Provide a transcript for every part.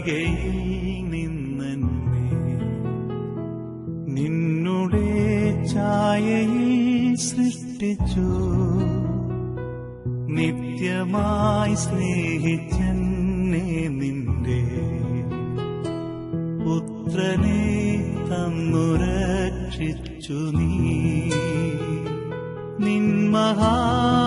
തളികയിൽ നിന്നെന്നെ. നിന്നുടെ ഛായയിൽ സൃഷ്ടിച്ചു. നിത്യമായി സ്നേഹിച്ചെന്നെ നിന്റെ. പുത്രനെ തന്നു രക്ഷിച്ചു നീ നിന്മഹാകൃപയ്ക്കായി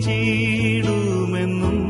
സ്തുതിച്ചിടുമെന്നും.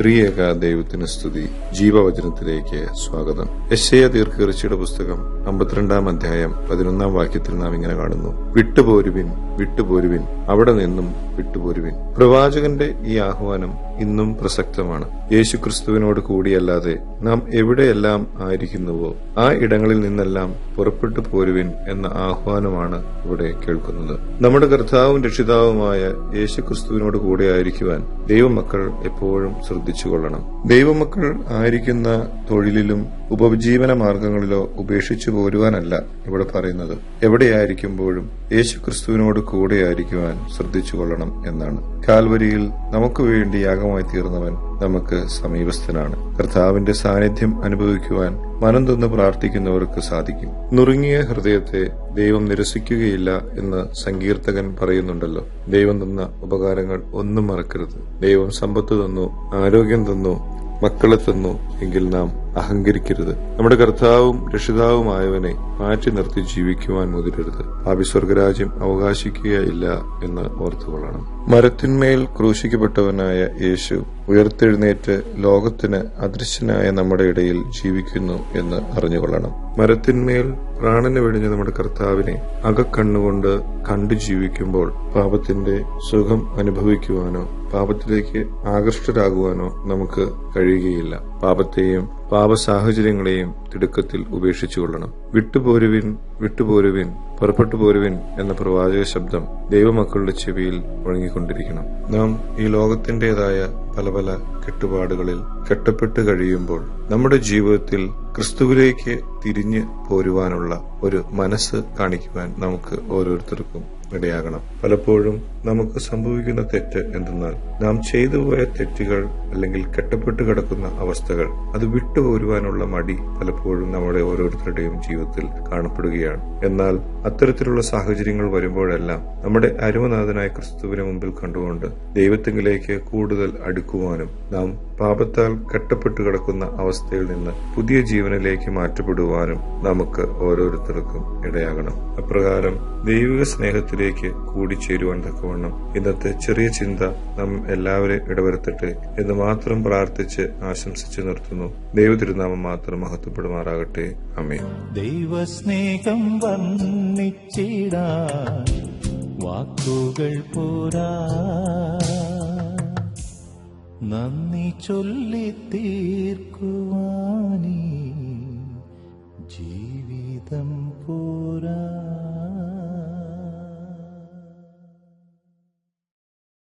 ത്രിയേക ദൈവത്തിന് സ്തുതി. ജീവവചനത്തിലേക്ക് സ്വാഗതം. യശയ ദീർഘകൃഷിയുടെ പുസ്തകം അമ്പത്തിരണ്ടാം അധ്യായം പതിനൊന്നാം വാക്യത്തിൽ നാം ഇങ്ങനെ കാണുന്നു. വിട്ടുപോരുവിൻ വിട്ടുപോരുവിൻ അവിടെ നിന്നും വിട്ടുപോരുവിൻ. പ്രവാചകന്റെ ഈ ആഹ്വാനം ഇന്നും പ്രസക്തമാണ്. യേശുക്രിസ്തുവിനോട് കൂടിയല്ലാതെ നാം എവിടെയെല്ലാം ആയിരിക്കുന്നുവോ ആ ഇടങ്ങളിൽ നിന്നെല്ലാം പുറപ്പെട്ടു പോരുവിൻ എന്ന ആഹ്വാനമാണ് ഇവിടെ കേൾക്കുന്നത്. നമ്മുടെ കർത്താവും രക്ഷിതാവുമായ യേശുക്രിസ്തുവിനോട് കൂടെ ആയിരിക്കുവാൻ ദൈവമക്കൾ എപ്പോഴും ശ്രദ്ധിച്ചുകൊള്ളണം. ദൈവമക്കൾ ആയിരിക്കുന്ന തൊഴിലിലും ഉപജീവന മാർഗങ്ങളിലോ ഉപേക്ഷിച്ചു പോരുവാനല്ല ഇവിടെ പറയുന്നത്. എവിടെയായിരിക്കുമ്പോഴും യേശു ക്രിസ്തുവിനോട് കൂടെ ആയിരിക്കുവാൻ ശ്രദ്ധിച്ചുകൊള്ളണം എന്നാണ്. കാൽവരിയിൽ നമുക്ക് വേണ്ടി യാഗമായി തീർന്നവൻ നമുക്ക് സമീപസ്ഥനാണ്. കർത്താവിന്റെ സാന്നിധ്യം അനുഭവിക്കുവാൻ മനം തന്ന് പ്രാർത്ഥിക്കുന്നവർക്ക് സാധിക്കും. നുറുങ്ങിയ ഹൃദയത്തെ ദൈവം നിരസിക്കുകയില്ല എന്ന് സങ്കീർത്തകൻ പറയുന്നുണ്ടല്ലോ. ദൈവം തന്ന ഉപകാരങ്ങൾ ഒന്നും മറക്കരുത്. ദൈവം സമ്പത്ത് തന്നു ആരോഗ്യം തന്നു മക്കളെ തന്നു എങ്കിൽ നാം അഹങ്കരിക്കരുത്. നമ്മുടെ കർത്താവും രക്ഷിതാവുമായവനെ മാറ്റി നിർത്തി ജീവിക്കുവാൻ മുതിരരുത്. ഭാവി സ്വർഗരാജ്യം അവകാശിക്കുകയില്ല എന്ന് ഓർത്തുകൊള്ളണം. മരത്തിന്മേൽ ക്രൂശിക്കപ്പെട്ടവനായ യേശു ഉയർത്തെഴുന്നേറ്റ് ലോകത്തിന് അദൃശ്യനായ നമ്മുടെ ഇടയിൽ ജീവിക്കുന്നു എന്ന് അറിഞ്ഞുകൊള്ളണം. മരത്തിന്മേൽ പ്രാണന് വെടിഞ്ഞ നമ്മുടെ കർത്താവിനെ അകക്കണ്ണുകൊണ്ട് കണ്ടു ജീവിക്കുമ്പോൾ പാപത്തിന്റെ സുഖം അനുഭവിക്കുവാനോ പാപത്തിലേക്ക് ആകൃഷ്ടരാകുവാനോ നമുക്ക് കഴിയുകയില്ല. പാപത്തെയും പാപ സാഹചര്യങ്ങളെയും തിടുക്കത്തിൽ ഉപേക്ഷിച്ചുകൊള്ളണം. വിട്ടുപോരുവിൻ വിട്ടുപോരുവിൻ പുറപ്പെട്ടു പോരുവിൻ എന്ന പ്രവാചക ശബ്ദം ദൈവമക്കളുടെ ചെവിയിൽ മുഴങ്ങിക്കൊണ്ടിരിക്കണം. നാം ഈ ലോകത്തിന്റേതായ പല പല കെട്ടുപാടുകളിൽ കെട്ടപ്പെട്ട് കഴിയുമ്പോൾ നമ്മുടെ ജീവിതത്തിൽ ക്രിസ്തുവിലേക്ക് തിരിഞ്ഞു പോരുവാനുള്ള ഒരു മനസ്സ് കാണിക്കുവാൻ നമുക്ക് ഓരോരുത്തർക്കും ഇടയാകണം. പലപ്പോഴും നമുക്ക് സംഭവിക്കുന്ന തെറ്റ് എന്തെന്നാൽ നാം ചെയ്തു പോയ തെറ്റുകൾ അല്ലെങ്കിൽ കെട്ടപ്പെട്ട് കിടക്കുന്ന അവസ്ഥകൾ അത് വിട്ടുപോരുവാനുള്ള മടി പലപ്പോഴും നമ്മുടെ ഓരോരുത്തരുടെയും ജീവിതത്തിൽ കാണപ്പെടുകയാണ്. എന്നാൽ അത്തരത്തിലുള്ള സാഹചര്യങ്ങൾ വരുമ്പോഴെല്ലാം നമ്മുടെ അരുമനാഥനായ ക്രിസ്തുവിനെ മുമ്പിൽ കണ്ടുകൊണ്ട് ദൈവത്തിങ്കിലേക്ക് കൂടുതൽ അടുക്കുവാനും നാം പാപത്താൽ കെട്ടപ്പെട്ട് കിടക്കുന്ന അവസ്ഥയിൽ നിന്ന് പുതിയ ജീവനിലേക്ക് മാറ്റപ്പെടുവാനും നമുക്ക് ഓരോരുത്തർക്കും ഇടയാകണം. അപ്രകാരം ദൈവിക സ്നേഹത്തിലേക്ക് കൂടിച്ചേരുവാൻ തക്കവണ്ണം ഇന്നത്തെ ചെറിയ ചിന്ത നാം എല്ലാവരെയും ഇടവരുത്തട്ടെ എന്ന് മാത്രം പ്രാർത്ഥിച്ച് ആശംസിച്ചു നിർത്തുന്നു. ദൈവതിരുനാമം മാത്രം മഹത്വപ്പെടുമാറാകട്ടെ. അമേ ദൈവസ്നേഹം സ്നേഹം വാക്കുകൾ പോരാ. നന്ദി ചൊല്ലി തീർക്കുവാനീ. इतं पुरा।